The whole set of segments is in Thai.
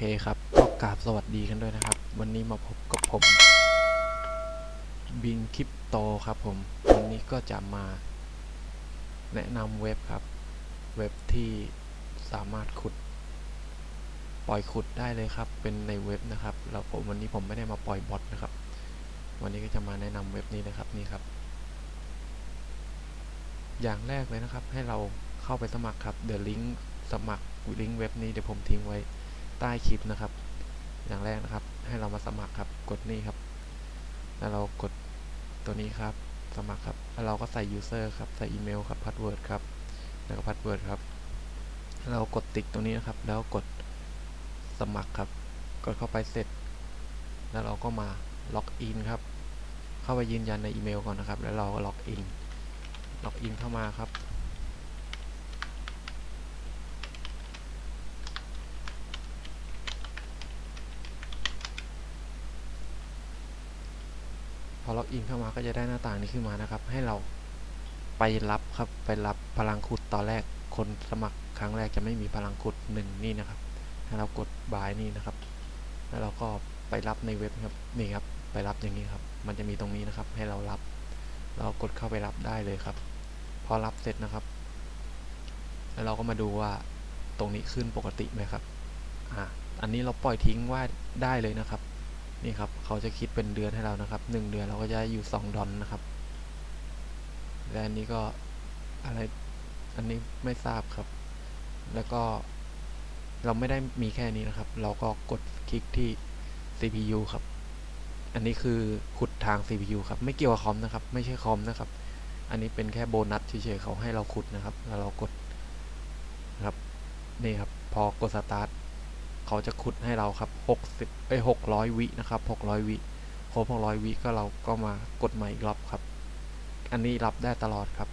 เคครับก็กราบสวัสดีกันด้วยนะครับ วันนี้มาพบกับผม บินคริปโตครับผม วันนี้ก็จะมาแนะนำเว็บครับ เว็บที่สามารถขุด ปล่อยขุดได้เลยครับ เป็นในเว็บนะครับแล้วผมวันนี้ผมไม่ได้มาปล่อยบอทนะครับ วันนี้ก็จะมาแนะนำเว็บนี้นะครับนี่ครับ อย่างแรกเลยนะครับ ให้เราเข้าไปสมัครครับเดี๋ยวลิงก์สมัครลิงก์เว็บนี้เดี๋ยวผมทิ้งไว้ ใต้คลิปนะครับ อย่างแรกนะครับ ให้เรามาสมัครครับ กดนี่ครับ แล้วเรากดตัวนี้ครับ สมัครครับ แล้วเราก็ใส่ user ครับ ใส่อีเมลครับ password ครับ แล้วก็ password ครับ เรากดติ๊กตรงนี้นะครับ แล้วกดสมัครครับ กดเข้าไปเสร็จ แล้วเราก็มาล็อกอินครับ เข้าไปยืนยันในอีเมลก่อนนะครับ แล้วเราก็ล็อกอิน ล็อกอินเข้ามาครับ ล็อกอินเข้ามาก็จะได้หน้าต่างนี้ขึ้นมานะครับ ให้เราไปรับครับไปรับพลังขุดตอนแรกคนสมัครครั้งแรกจะไม่มีพลังขุดหนึ่งนี่นะครับให้เรากดบายนี่นะครับ แล้วเราก็ไปรับในเว็บครับนี่ครับไปรับอย่างนี้ครับ มันจะมีตรงนี้นะครับ ให้เรารับ เรากดเข้าไปรับได้เลยครับ พอรับเสร็จนะครับ แล้วเราก็มาดูว่าตรงนี้ขึ้นปกติไหมครับอ่าอันนี้เราปล่อยทิ้งว่าได้เลยนะครับ นี่ครับเขาจะคิดเป็นเดือนให้เรานะครับหนึ่งเดือนเราก็จะอยู่สองดอลนะครับและอันนี้ก็อะไรอันนี้ไม่ทราบครับ แล้วก็เราไม่ได้มีแค่นี้นะครับ เราก็กดคลิกที่ CPU ครับ อันนี้คือขุดทาง CPU ครับ ไม่เกี่ยวกับคอมนะครับ ไม่ใช่คอมนะครับ อันนี้เป็นแค่โบนัสเฉยๆเขาให้เราขุดนะครับ แล้วเรากดนะครับ นี่ครับ พอกดสตาร์ท เขาจะขุดให้เราครับหกสิบเอ้ยหกร้อยวินะครับหกร้อยวิครบหกร้อยวิก็เราก็มากดใหม่อีกรอบครับ อันนี้รับได้ตลอดครับ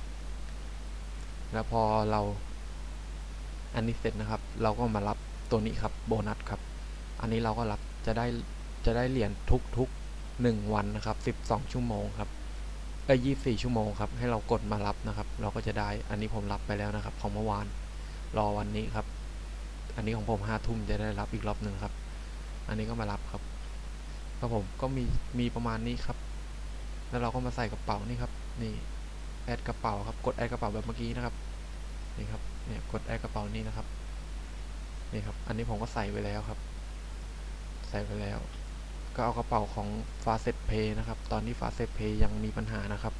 แล้วพอเราอันนี้เสร็จนะครับ เราก็มารับตัวนี้ครับโบนัสครับ อันนี้เราก็รับจะได้จะได้เหรียญทุกทุกหนึ่งวันนะครับสิบสองชั่วโมงครับเอ้ยยี่สี่ชั่วโมงครับ ให้เรากดมารับนะครับ เราก็จะได้ อันนี้ผมรับไปแล้วนะครับ ของเมื่อวาน รอวันนี้ครับ อันนี้ของผมห้าทุ่มจะได้รับอีกรอบหนึ่งครับ อันนี้ก็มารับครับก็ผมก็มีมีประมาณนี้ครับ แล้วเราก็มาใส่กระเป๋านี่ครับ นี่แอดกระเป๋าครับ กดแอดกระเป๋าแบบเมื่อกี้นะครับ นี่ครับ เนี่ยกดแอดกระเป๋านี้นะครับ นี่ครับ อันนี้ผมก็ใส่ไว้แล้วครับ ใส่ไว้แล้ว ก็เอากระเป๋าของฟาเซ็ตเพย์นะครับ ตอนนี้ฟาเซ็ตเพย์ยังมีปัญหานะครับ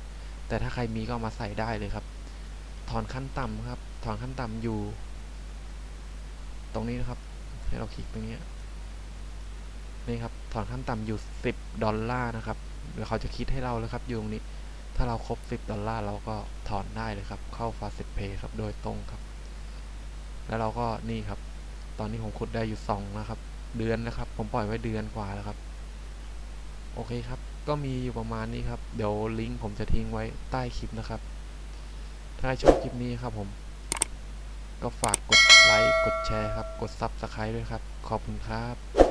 แต่ถ้าใครมีก็ามาใส่ได้เลยครับ ถอนขั้นต่ำครับ ถอนขั้นต่ำอยู่ ตรงนี้นะครับ ให้เราคลิกตรงนี้ นี่ครับ ถอนขั้นต่ำอยู่ 10 ดอลลาร์นะครับเดี๋ยวเขาจะคิดให้เราเลยครับอยู่ตรงนี้ ถ้าเราครบ 10 ดอลลาร์เราก็ถอนได้เลยครับ เข้า f a s t Pay ครับ โดยตรงครับ แล้วเราก็นี่ครับ ตอนนี้ผมขุดได้อยู่2นะครับ เดือนนะครับ ผมปล่อยไว้เดือนกว่าแล้วครับ โอเคครับ ก็มีอยู่ประมาณนี้ครับ เดี๋ยวลิงก์ผมจะทิ้งไว้ใต้คลิปนะครับ ถ้าชอบคลิปนี้ครับผม ก็ฝากกด กดแชร์ครับ กด Subscribe ด้วยครับ ขอบคุณครับ